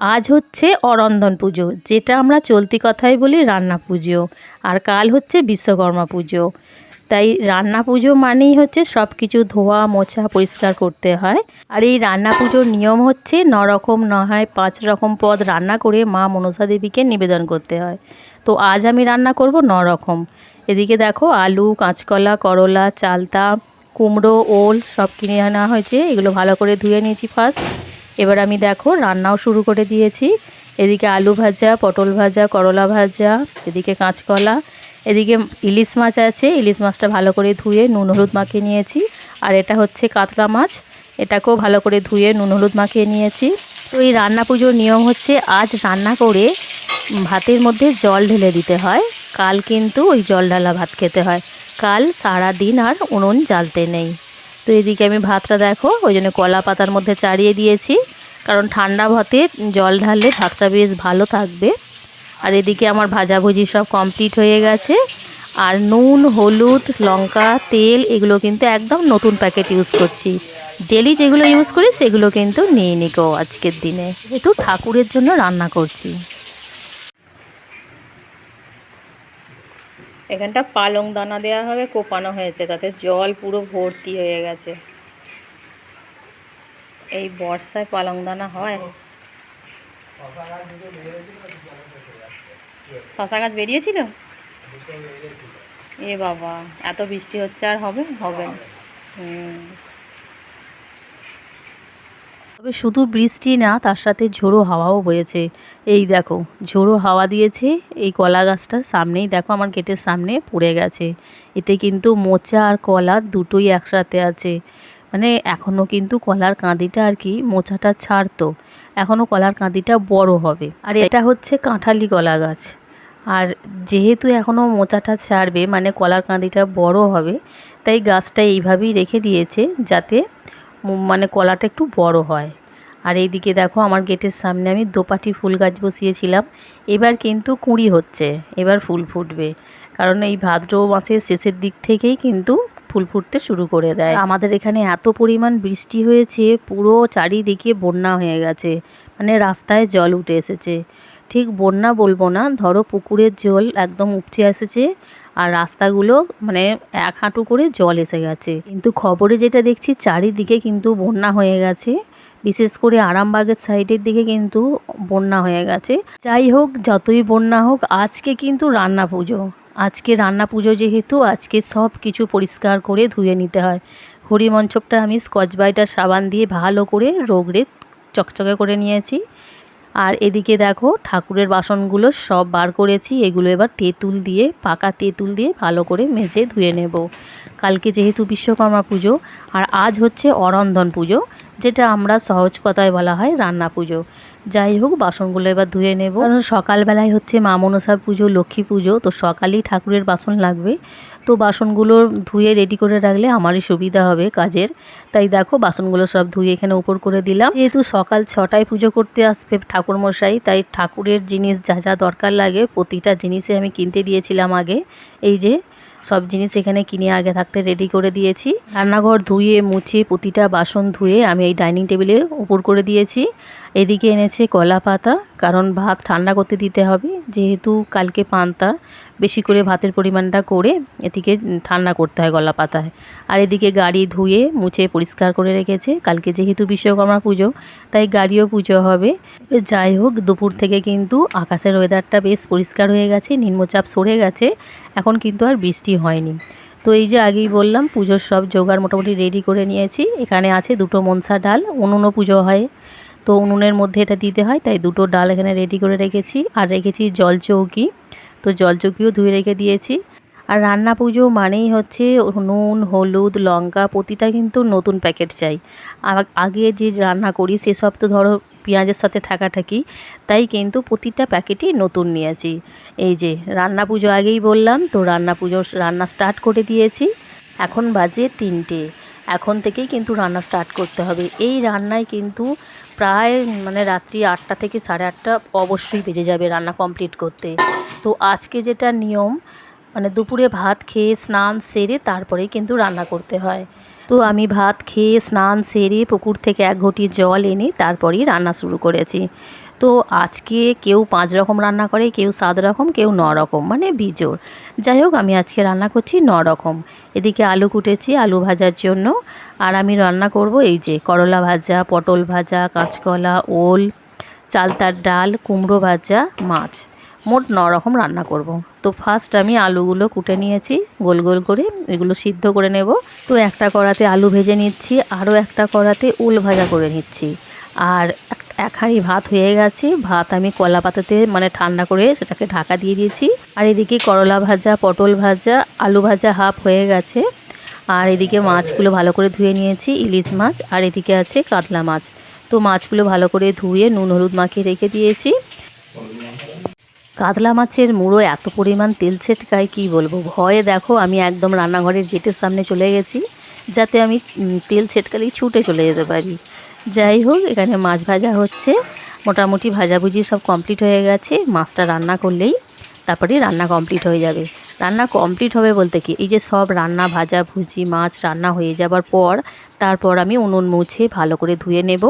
আজ হচ্ছে অরন্ধন পুজো, যেটা আমরা চলতি কথায় বলি রান্না পুজো, আর কাল হচ্ছে বিশ্বকর্মা পুজো। তাই রান্না পুজো মানেই হচ্ছে সব কিছু ধোয়া, মোছা, পরিষ্কার করতে হয়। আর এই রান্না পুজোর নিয়ম হচ্ছে ন রকম ন হয় পাঁচ রকম পদ রান্না করে মা মনসা দেবীকে নিবেদন করতে হয়। তো আজ আমি রান্না করব ন রকম এদিকে দেখো আলু, কাঁচকলা, করলা, চালতা, কুমড়ো, ওল সব কিনে আনা হয়েছে। এগুলো ভালো করে ধুয়ে নিয়েছি ফার্স্ট এবার আমি দেখো, রান্নাও শুরু করে দিয়েছি। এদিকে আলু ভাজা, পটল ভাজা, করলা ভাজা, এদিকে কাঁচকলা, এদিকে ইলিশ মাছ আছে। ইলিশ মাছটা ভালো করে ধুয়ে নুন, হলুদ মাখিয়ে নিয়েছি। আর এটা হচ্ছে কাতলা মাছ। এটাকেও ভালো করে ধুয়ে নুন, হলুদ মাখিয়ে নিয়েছি। তো এই রান্না পুজোর নিয়ম হচ্ছে, আজ রান্না করে ভাতের মধ্যে জল ঢেলে দিতে হয়। কাল কিন্তু ওই জল ঢালা ভাত খেতে হয়। কাল সারা দিন আর উনুন জ্বালতে নেই। তো এদিকে আমি ভাতটা দেখো, ওই জন্য কলা পাতার মধ্যে চাড়িয়ে দিয়েছি। কারণ ঠান্ডা ভাতে জল ঢাললে ভাতটা বেশ ভালো থাকবে। আর এদিকে আমার ভাজাভুজি সব কমপ্লিট হয়ে গেছে। আর নুন, হলুদ, লঙ্কা, তেল এগুলো কিন্তু একদম নতুন প্যাকেট ইউজ করছি। ডেলি যেগুলো ইউজ করি সেগুলো কিন্তু নিয়ে নিকো আজকের দিনে। যেহেতু ঠাকুরের জন্য রান্না করছি। এখানটা পালং দানা দেওয়া হবে, কোপানো হয়েছে, তাতে জল পুরো ভর্তি হয়ে গেছে। এই বর্ষায় পালং দানা হয়। শশা গাছ বেরিয়েছিল? এ বাবা, এত বৃষ্টি হচ্ছে আর হবে? হবে তবে শুধু বৃষ্টি না, তার সাথে ঝোড়ো হাওয়াও বয়েছে। এই দেখো, ঝোড়ো হাওয়া দিয়েছে, এই কলা গাছটা সামনেই দেখো, আমার গেটের সামনে পড়ে গেছে। এতে কিন্তু মোচা আর কলা দুটোই একসাথে আছে। মানে এখনও কিন্তু কলার কাঁদিটা আর কি মোচাটা ছাড়তো। এখনও কলার কাঁদিটা বড় হবে। আর এটা হচ্ছে কাঁঠালি কলা গাছ। আর যেহেতু এখনও মোচাটা ছাড়বে মানে কলার কাঁদিটা বড় হবে, তাই গাছটা এইভাবেই রেখে দিয়েছে যাতে মানে কলাটা একটু বড় হয়। আর এইদিকে দেখো, আমার গেটের সামনে আমি দোপাটি ফুল গাছ বসিয়েছিলাম। এবার কিন্তু কুঁড়ি হচ্ছে, এবার ফুল ফুটবে। কারণ এই ভাদ্র মাসের শেষের দিক থেকেই কিন্তু ফুল ফুটতে শুরু করে দেয়। আমাদের এখানে এত পরিমাণ বৃষ্টি হয়েছে, পুরো চারিদিকে বন্যা হয়ে গেছে। মানে রাস্তায় জল উঠে এসেছে। ঠিক বন্যা বলব না, ধরো পুকুরের জল একদম উপচে এসেছে আর রাস্তাগুলো মানে এক হাঁটু করে জল এসে গেছে। কিন্তু খবরে যেটা দেখছি, চারিদিকে কিন্তু বন্যা হয়ে গেছে। বিশেষ করে আরামবাগের সাইডের দিকে কিন্তু বন্যা হয়ে গেছে। যাই হোক, যতই বন্যা হোক, আজকে কিন্তু রান্না পুজো। আজকে রান্না পুজো যেহেতু, আজকে সব কিছু পরিষ্কার করে ধুয়ে নিতে হয়। হরি হরিমঞ্চপটা আমি স্কচ ব্রাইটার সাবান দিয়ে ভালো করে রোগড়ে চকচকে করে নিয়েছি। আর এদিকে দেখো, ঠাকুরের বাসনগুলো সব বার করেছি। এগুলো এবার তেঁতুল দিয়ে, পাকা তেঁতুল দিয়ে ভালো করে মেজে ধুয়ে নেব। কালকে যেহেতু বিশ্বকর্মা পুজো, আর আজ হচ্ছে অরন্ধন পুজো, যেটা আমরা সহজ কথায় বলা হয় রান্না পুজো। যাই হোক, বাসনগুলো এবার ধুয়ে নেব। কারণ সকালবেলায় হচ্ছে মা মনসার পুজো, লক্ষ্মী পুজো, তো সকালেই ঠাকুরের বাসন লাগবে। তো বাসনগুলো ধুয়ে রেডি করে রাখলে আমারই সুবিধা হবে কাজের। তাই দেখো, বাসনগুলো সব ধুয়ে এখানে উপর করে দিলাম। যেহেতু সকাল ছটায় পুজো করতে আসবে ঠাকুর মশাই তাই ঠাকুরের জিনিস যা যা দরকার লাগে, প্রতিটা জিনিসে আমি কিনতে দিয়েছিলাম আগে। এই যে সব জিনিস এখানে কিনে আগে থাকতে রেডি করে দিয়েছি। রান্নাঘর ধুয়ে, মুছে, প্রতিটা বাসন ধুয়ে আমি এই ডাইনিং টেবিলে উপর করে দিয়েছি। এদিকে এনেছে কলা পাতা কারণ ভাত ঠান্ডা করতে দিতে হবে, যেহেতু কালকে পান্তা। বেশি করে ভাতের পরিমাণটা করে এদিকে ঠান্ডা করতে হয় গলা পাতায় আর এদিকে গাড়ি ধুয়ে, মুছে পরিষ্কার করে রেখেছে। কালকে যেহেতু বিশ্বকর্মা পুজো, তাই গাড়িও পুজো হবে। যাই হোক, দুপুর থেকে কিন্তু আকাশের ওয়েদারটা বেশ পরিষ্কার হয়ে গেছে, নিম্নচাপ সরে গেছে। এখন কিন্তু আর বৃষ্টি হয়নি। তো এই যে আগেই বললাম, পুজোর সব জোগাড় মোটামুটি রেডি করে নিয়েছি। এখানে আছে দুটো মনসা ডাল, উনুনও পুজো হয়। তো উনুনের মধ্যে এটা দিতে হয়, তাই দুটো ডাল এখানে রেডি করে রেখেছি। আর রেখেছি জল চৌকি। তো জল চৌকিও ধুয়ে রেখে দিয়েছি। আর রান্না পুজো মানেই হচ্ছে নুন, হলুদ, লঙ্কা প্রতিটা কিন্তু নতুন প্যাকেট চাই। আগে যে রান্না করি সেসব তো ধরো পেঁয়াজের সাথে ঠাকাঠাকি, তাই কিন্তু প্রতিটা প্যাকেটই নতুন নিয়েছি। এই যে রান্না পুজো আগেই বললাম, তো রান্না পুজো রান্না স্টার্ট করে দিয়েছি। এখন বাজে তিনটে। এখন থেকেই কিন্তু রান্না স্টার্ট করতে হবে। এই রান্নায় কিন্তু প্রায় মানে রাত্রি আটটা থেকে সাড়ে আটটা অবশ্যই বেজে যাবে রান্না কমপ্লিট করতে। তো আজকে যেটা নিয়ম মানে দুপুরে ভাত খেয়ে স্নান সেরে তারপরেই কিন্তু রান্না করতে হয়। তো আমি ভাত খেয়ে স্নান সেরে পুকুর থেকে এক ঘটি জল এনে তারপরেই রান্না শুরু করেছি। তো আজকে কেউ পাঁচ রকম রান্না করে, কেউ সাত রকম, কেউ ন রকম মানে বিজোড়। যাই হোক আমি আজকে রান্না করছি ন রকম। এদিকে আলু কুটেছি আলু ভাজার জন্য। আর আমি রান্না করব এই যে করলা ভাজা, পটল ভাজা, কাঁচকলা, ওল, চালতার ডাল, কুমড়ো ভাজা, মাছ। মোট ন রকম রান্না করব। তো ফার্স্ট আমি আলুগুলো কুটে নিয়েছি, গোল গোল করে এগুলো সিদ্ধ করে নেব। তো একটা কড়াতে আলু ভেজে নিচ্ছি, আরও একটা কড়াতে উল ভাজা করে নিচ্ছি। আর এক- হাঁড়ি ভাত হয়ে গেছে, ভাত আমি কলা পাতাতে মানে ঠান্ডা করে সেটাকে ঢাকা দিয়ে দিয়েছি। আর এদিকে করলা ভাজা, পটল ভাজা, আলু ভাজা হাফ হয়ে গেছে। আর এদিকে মাছগুলো ভালো করে ধুয়ে নিয়েছি, ইলিশ মাছ, আর এদিকে আছে কাতলা মাছ। তো মাছগুলো ভালো করে ধুয়ে নুন হলুদ মাখিয়ে রেখে দিয়েছি। কাতলা মাছের মুড়ো এত পরিমাণ তেল ছেটকায় কি বলব? ভয়ে দেখো, আমি একদম রান্নাঘরের গেটের সামনে চলে গেছি, যাতে আমি তেল ছেটকালেই ছুটে চলে যেতে পারি। যাই হোক, এখানে মাছ ভাজা হচ্ছে। মোটামুটি ভাজাভুজি সব কমপ্লিট হয়ে গেছে। মাছটা রান্না করলেই তারপরে রান্না কমপ্লিট হয়ে যাবে। রান্না কমপ্লিট হবে বলতে কি? এই যে সব রান্না, ভাজা, ভুজি, মাছ রান্না হয়ে যাবার পর, তারপর আমি উনুন মুছে ভালো করে ধুয়ে নেব।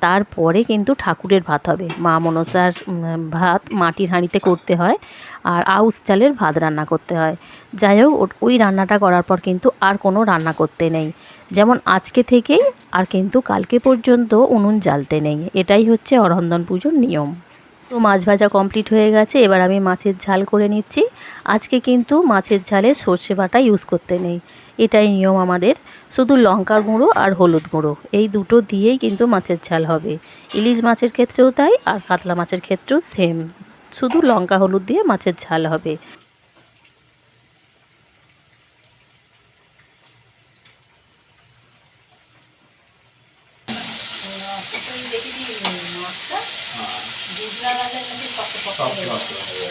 তারপরে কিন্তু ঠাকুরের ভাত হবে। মা মনসার ভাত মাটির হাঁড়িতে করতে হয় আর আউস চালের ভাত রান্না করতে হয়। যাই হোক ওই রান্নাটা করার পর কিন্তু আর কোনো রান্না করতে নেই। যেমন আজকে থেকেই আর কিন্তু কালকে পর্যন্ত উনুন জ্বালতে নেই। এটাই হচ্ছে অরন্দন পুজোর নিয়ম। তো মাছ ভাজা কমপ্লিট হয়ে গেছে, এবার আমি মাছের ঝাল করে নিচ্ছি। আজকে কিন্তু মাছের ঝালে সর্ষে বাটা ইউজ করতে নেই। এটাই নিয়ম আমাদের। শুধু লঙ্কা গুঁড়ো আর হলুদ গুঁড়ো, এই দুটো দিয়েই কিন্তু মাছের ঝাল হবে। ইলিশ মাছের ক্ষেত্রেও তাই, আর কাতলা মাছের ক্ষেত্রেও সেম শুধু লঙ্কা হলুদ দিয়ে মাছের ঝাল হবে।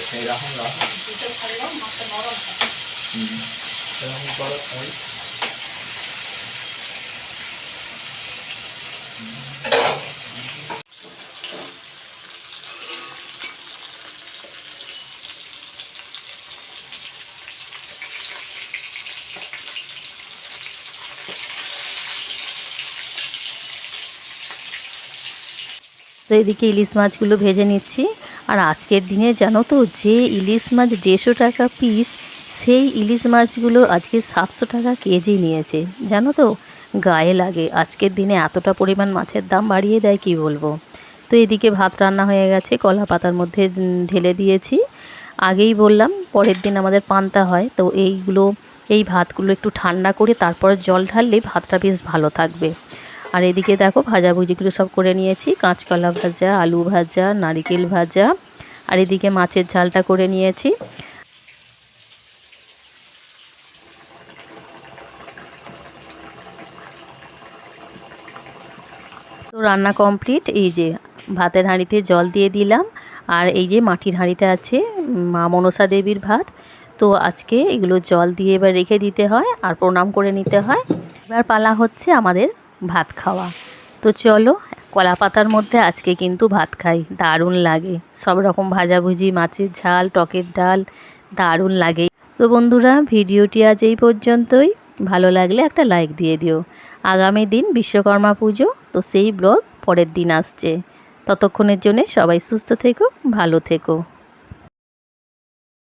সেইরকম রাখো সেরকম করো তো এদিকে ইলিশ মাছগুলো ভেজে নিচ্ছি। আর আজকের দিনে জানো তো, যে ইলিশ মাছ দেড়শো টাকা পিস সেই ইলিশ মাছগুলো আজকে সাতশো টাকা কেজি নিয়েছে। জানো তো, গায়ে লাগে। আজকের দিনে এতটা পরিমাণ মাছের দাম বাড়িয়ে দেয়, কি বলব? তো এদিকে ভাত রান্না হয়ে গেছে, কলা পাতার মধ্যে ঢেলে দিয়েছি। আগেই বললাম, পরের দিন আমাদের পান্তা হয়, তো এইগুলো, এই ভাতগুলো একটু ঠান্ডা করে তারপর জল ঢাললে ভাতটা বেশ ভালো থাকবে। আর এদিকে দেখো ভাজাভুজিগুলো সব করে নিয়েছি। কাঁচকলা ভাজা, আলু ভাজা, নারিকেল ভাজা। আর এদিকে মাছের ঝালটা করে নিয়েছি। তো রান্না কমপ্লিট। এই যে ভাতের হাঁড়িতে জল দিয়ে দিলাম। আর এই যে মাটির হাঁড়িতে আছে মা মনসা দেবীর ভাত। তো আজকে এগুলো জল দিয়ে এবার রেখে দিতে হয় আর প্রণাম করে নিতে হয়। এবার পালা হচ্ছে আমাদের ভাত খাওয়া। তো চলো কলা পাতার মধ্যে আজকে কিন্তু ভাত খাই, দারুণ লাগে। সব রকম ভাজাভুজি, মাছের ঝাল, টকের ডাল, দারুণ লাগে। তো বন্ধুরা, ভিডিওটি আজ এই পর্যন্তই। ভালো লাগলে একটা লাইক দিয়ে দিও। আগামী দিন বিশ্বকর্মা পুজো, তো সেই ব্লগ পরের দিন আসছে। ততক্ষণের জন্য সবাই সুস্থ থেকো, ভালো থেকো।